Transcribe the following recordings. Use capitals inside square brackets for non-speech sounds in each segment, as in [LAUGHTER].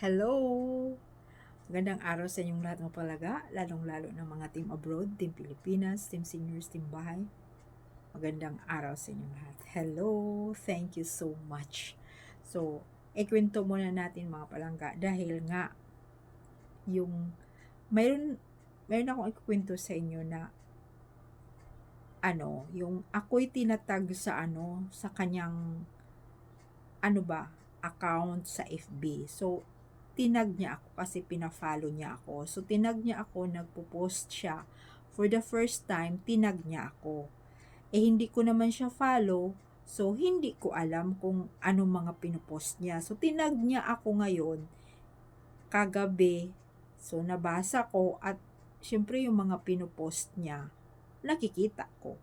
Hello! Magandang araw sa inyong lahat ng palaga, lalong-lalo ng mga team abroad, team Pilipinas, team seniors, team bahay. Magandang araw sa inyong lahat. Hello! Thank you so much. So, ikwento muna natin mga palangga dahil nga yung mayroon mayroon akong ikwento sa inyo na ano, yung ako'y tinatag sa ano, sa kanyang ano ba, account sa FB. So, tinag niya ako kasi pina-follow niya ako. So, tinag niya ako, nagpo-post siya. For the first time, tinag niya ako. Eh, hindi ko naman siya follow. So, hindi ko alam kung ano mga pinopost niya. So, tinag niya ako ngayon, kagabi. So, nabasa ko at syempre yung mga pinopost niya, nakikita ko.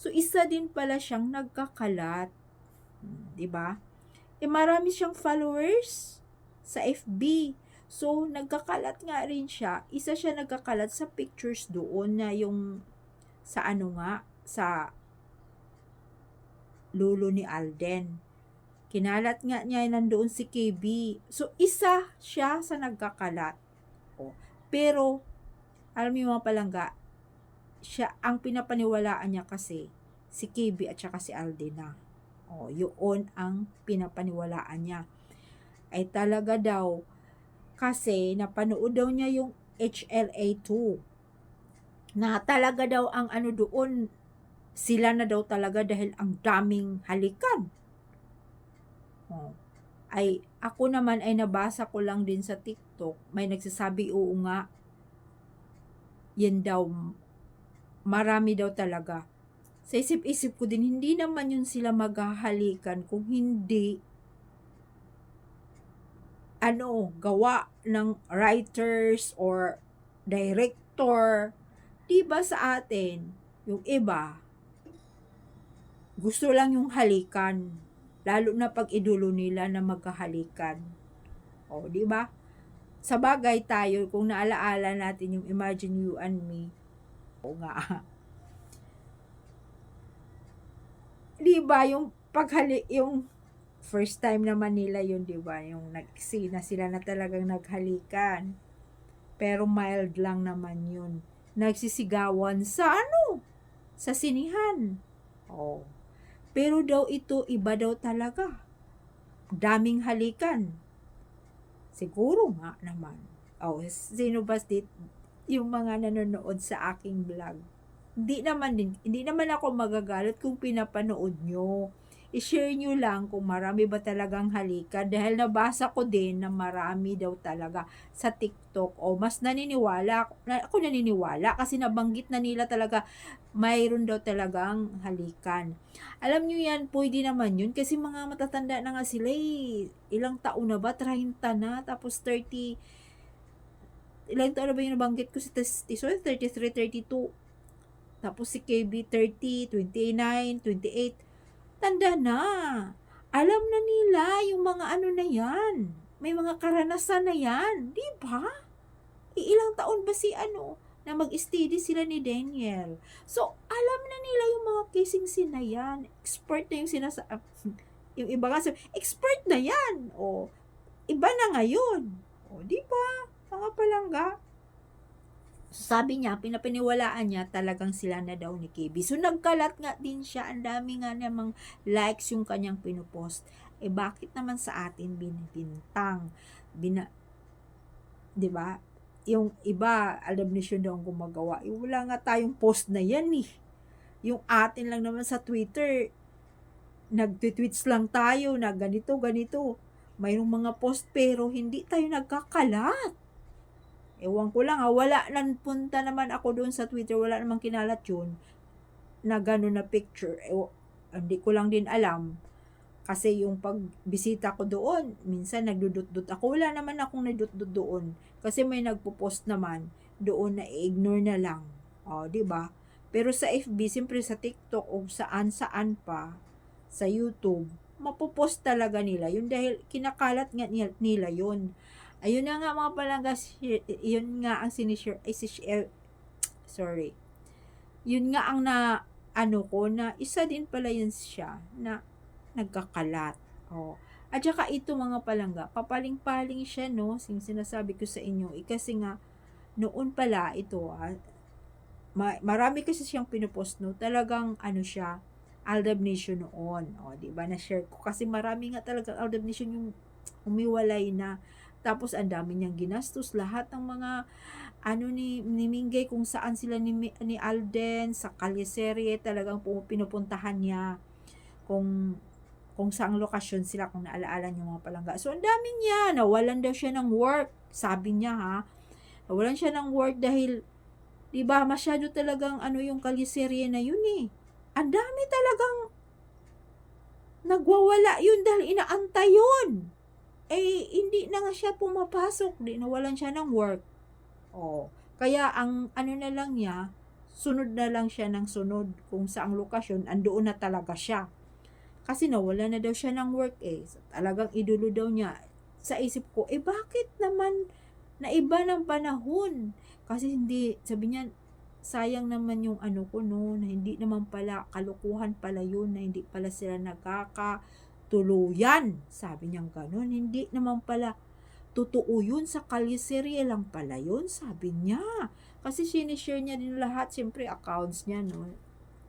So, isa din pala siyang nagkakalat. Hmm, ba? Eh, marami siyang followers sa FB. So, nagkakalat nga rin siya. Isa siya nagkakalat sa pictures doon na yung sa ano nga, sa lulo ni Alden. Kinalat nga niya nandoon si KB. So, isa siya sa nagkakalat. O, pero, alam niyo mga palangga, siya, ang pinapaniwalaan niya kasi, si KB at saka si Alden na. O, yun ang pinapaniwalaan niya. Ay talaga daw, kasi napanood daw niya yung HLA2. Na talaga daw ang ano doon, sila na daw talaga dahil ang daming halikan. O, ay ako naman ay nabasa ko lang din sa TikTok, may nagsasabi oo nga, yan daw, marami daw talaga sa isip-isip ko din, hindi naman yun sila maghahalikan kung hindi ano, gawa ng writers or director. Diba sa atin, yung iba, gusto lang yung halikan. Lalo na pag idulo nila na magkahalikan. O, di ba? Sa bagay tayo, kung naalaala natin yung Imagine You and Me, o nga, [LAUGHS] di ba yung paghali yung first time naman nila yun, di ba? Yung nagsina sila na talagang naghalikan. Pero mild lang naman yun. Nagsisigawan sa ano? Sa sinihan. Oh. Pero daw ito, iba daw talaga. Daming halikan. Siguro nga naman. Oh, sino ba yung mga nanonood sa aking vlog? Hindi naman din, hindi naman ako magagalit kung pinapanood nyo. I-share nyo lang kung marami ba talagang halika dahil nabasa ko din na marami daw talaga sa TikTok o mas naniniwala ako naniniwala kasi nabanggit na nila talaga mayroon daw talagang halikan. Alam nyo yan, pwede naman yun kasi mga matatanda na nga sila eh. Ilang taon na ba? 30 na tapos 30 ilang taon na ba yung nabanggit ko si Tisoy? 33, 32 tapos si KB 30, 29, 28. Tanda na. Alam na nila yung mga ano na yan. May mga karanasan na yan. Di ba? Iilang taon ba si ano na mag-steady sila ni Daniel. So, alam na nila yung mga casing sin na yan. Expert na yung sinasa... [LAUGHS] yung iba kasi, expert na yan. O, iba na ngayon. O, di ba? Mga palangga. Sabi niya, pinapiniwalaan niya talagang sila na daw ni KB. So, nagkalat nga din siya. Ang dami nga namang likes yung kanyang pinupost. Eh, bakit naman sa atin binibintang? Bina, di? Yung iba, alam ni siya daw gumagawa. Eh, wala nga tayong post na yan eh. Yung atin lang naman sa Twitter, nag-tweets lang tayo na ganito, ganito. Mayroong mga post pero hindi tayo nagkakalat. Ewan ko lang ha, wala nang punta naman ako doon sa Twitter, wala namang kinalat yun na gano'n na picture. E, hindi ko lang din alam. Kasi yung pagbisita ko doon, minsan nagdudot-dot ako. Wala naman akong nagdudot doon. Kasi may nagpo-post naman doon na ignore na lang. O, di ba? Pero sa FB, siyempre sa TikTok o saan-saan pa, sa YouTube, mapopost talaga nila yun dahil kinakalat nga nila yun. Ayun na nga mga palanggas, yun nga ang sinishare, ay share, [TSK] sorry. Yun nga ang na, ano ko, na isa din pala yun siya, na nagkakalat. Oh. At saka ito mga palangga, papaling-paling siya, no? Yung sinasabi ko sa inyo, eh, kasi nga, noon pala, ito, ah, ma- marami kasi siyang pinupost, no? Talagang, ano siya, Aldab Nation noon. O, di ba? Na-share ko. Kasi marami nga talaga Aldab Nation yung umiwalay na. Tapos, ang dami niyang ginastos. Lahat ng mga, ano ni, ni Mingay, kung saan sila ni, ni Alden, sa Kalyeserie, talagang pu- pinupuntahan niya. Kung kung saang lokasyon sila kung naalaala niyo mga palangga. So, ang dami niya. Nawalan daw siya ng work. Sabi niya ha. Nawalan siya ng work dahil, di ba, masyado talagang ano yung kaliserye na yun eh. Ang dami talagang nagwawala yun dahil inaantay yun. Eh, hindi na nga siya pumapasok. Di, nawalan siya ng work. Oh. Kaya ang ano na lang niya, sunod na lang siya ng sunod kung saang lokasyon, andoon na talaga siya. Kasi nawala na daw siya ng work eh. So, talagang idolo daw niya. Sa isip ko, eh bakit naman naiba ng panahon? Kasi hindi, sabi niya, sayang naman yung ano ko no, na hindi naman pala, kalukuhan pala yun, na hindi pala sila nagkakatuluyan. Sabi niya ganun, hindi naman pala totoo yun, sa kaliserye lang pala yun, sabi niya. Kasi sinishare niya din lahat, siyempre accounts niya, no,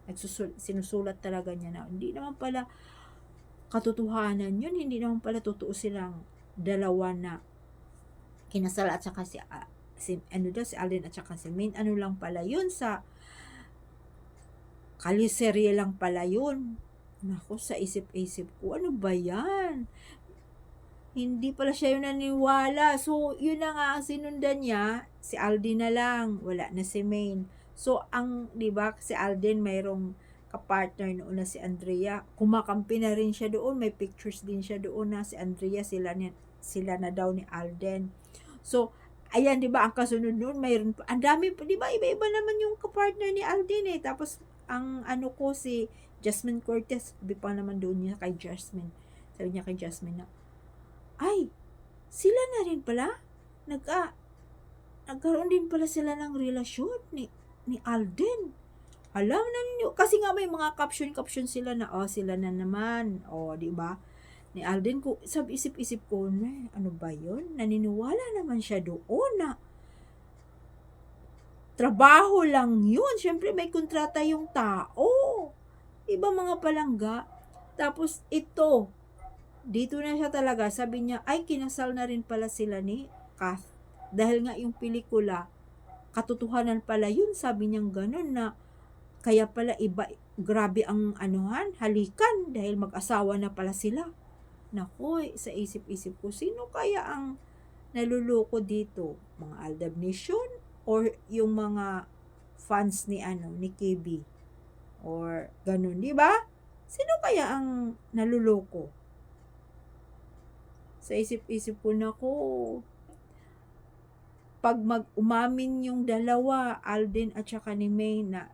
nagsusul, sinusulat talaga niya na hindi naman pala katotohanan yun, hindi naman pala totoo silang dalawa na kinasal at saka si, ah, si ano daw, si Alden at saka si Main, ano lang pala yun sa kaliserye lang pala yun. Nako, sa isip-isip ko, ano ba yan? Hindi pala siya yung naniwala. So, yun na nga sinundan niya, si Alden na lang, wala na si Main. So, ang, di ba, si Alden mayroong kapartner noon na si Andrea. Kumakampi na rin siya doon. May pictures din siya doon na si Andrea, sila, ni, sila na daw ni Alden. So, ayan, di ba, ang kasunod noon, mayroon ang dami, di ba, iba-iba naman yung kapartner ni Alden eh. Tapos, ang ano ko, si Jasmine Cortez, sabi pa naman doon niya kay Jasmine. Sabi niya kay Jasmine na, ay, sila na rin pala. Nag, ah, nagkaroon din pala sila ng relasyon ni, ni Alden. Alam na ninyo, kasi nga may mga caption-caption sila na, oh, sila na naman, oh, di ba? Ni Alden ko, sab isip-isip ko, ano ba yun? Naniniwala naman siya doon na trabaho lang yun. Siyempre, may kontrata yung tao. Iba mga palangga. Tapos, ito, dito na siya talaga, sabi niya, ay, kinasal na rin pala sila ni Kath. Dahil nga yung pelikula, katotohanan pala yun, sabi niya ganun na, kaya pala iba, grabe ang anuhan, halikan, dahil mag-asawa na pala sila. Naku, sa isip-isip ko, sino kaya ang naluloko dito? Mga Aldab Nation? Or yung mga fans ni ano, ni KB? Or ganun, di ba? Sino kaya ang naluloko? Sa isip-isip ko na ko, pag mag-umamin yung dalawa, Alden at saka ni May na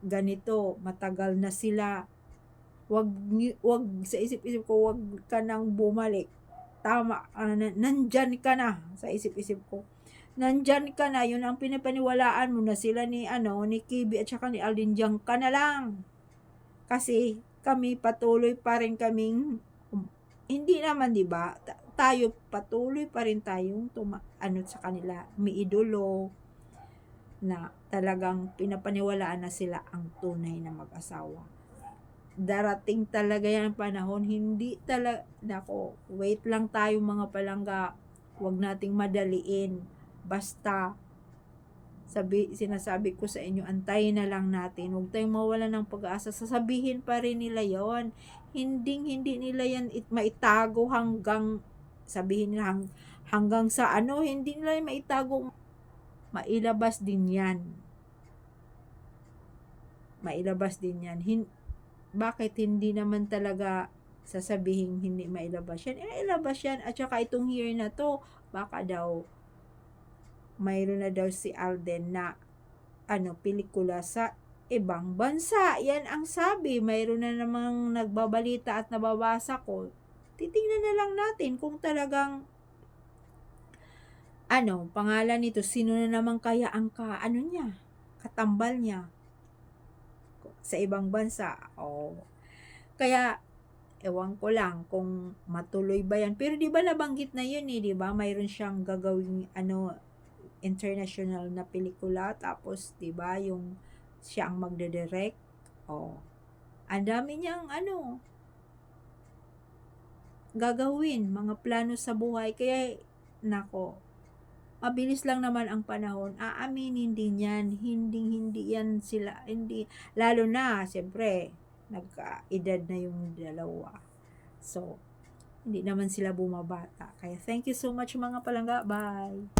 ganito, matagal na sila, wag, wag sa isip-isip ko, wag ka nang bumalik. Tama, na- nandyan ka na, sa isip-isip ko. Nandyan ka na, yun ang pinapaniwalaan mo na sila ni, ano, ni Kibi at saka ni Alden, diyan ka na lang. Kasi, kami patuloy pa rin kaming, um, hindi naman, di ba, ta- tayo, patuloy pa rin tayong, tuma, ano, sa kanila, may idolo, na talagang pinapaniwalaan na sila ang tunay na mag-asawa. Darating talaga yan panahon, hindi talaga, nako, wait lang tayo mga palangga, huwag nating madaliin, basta, sabi, sinasabi ko sa inyo, antayin na lang natin, huwag tayong mawala ng pag-asa, sasabihin pa rin nila yon hindi, hindi nila yan it, maitago hanggang, sabihin nila hang, hanggang sa ano, hindi nila yan maitago mailabas din yan. Mailabas din yan. Hin- bakit hindi naman talaga sasabihin hindi mailabas yan? Eh, ilabas yan. At saka itong year na to, baka daw mayroon na daw si Alden na ano, pelikula sa ibang bansa. Yan ang sabi. Mayroon na namang nagbabalita at nababasa ko. Titingnan na lang natin kung talagang ano, pangalan nito, sino na naman kaya ang ka, ano niya, katambal niya sa ibang bansa. Oh. Kaya, ewan ko lang kung matuloy ba yan. Pero di ba nabanggit na yun eh, di ba? Mayroon siyang gagawing ano, international na pelikula. Tapos, di ba, yung siya ang magde-direct. Oh. Ang dami niyang ano, gagawin, mga plano sa buhay. Kaya, nako, mabilis lang naman ang panahon. Aaminin din yan. Hindi, hindi yan sila, hindi, lalo na, siyempre, nagka-edad na yung dalawa. So, hindi naman sila bumabata. Kaya, thank you so much mga palangga. Bye!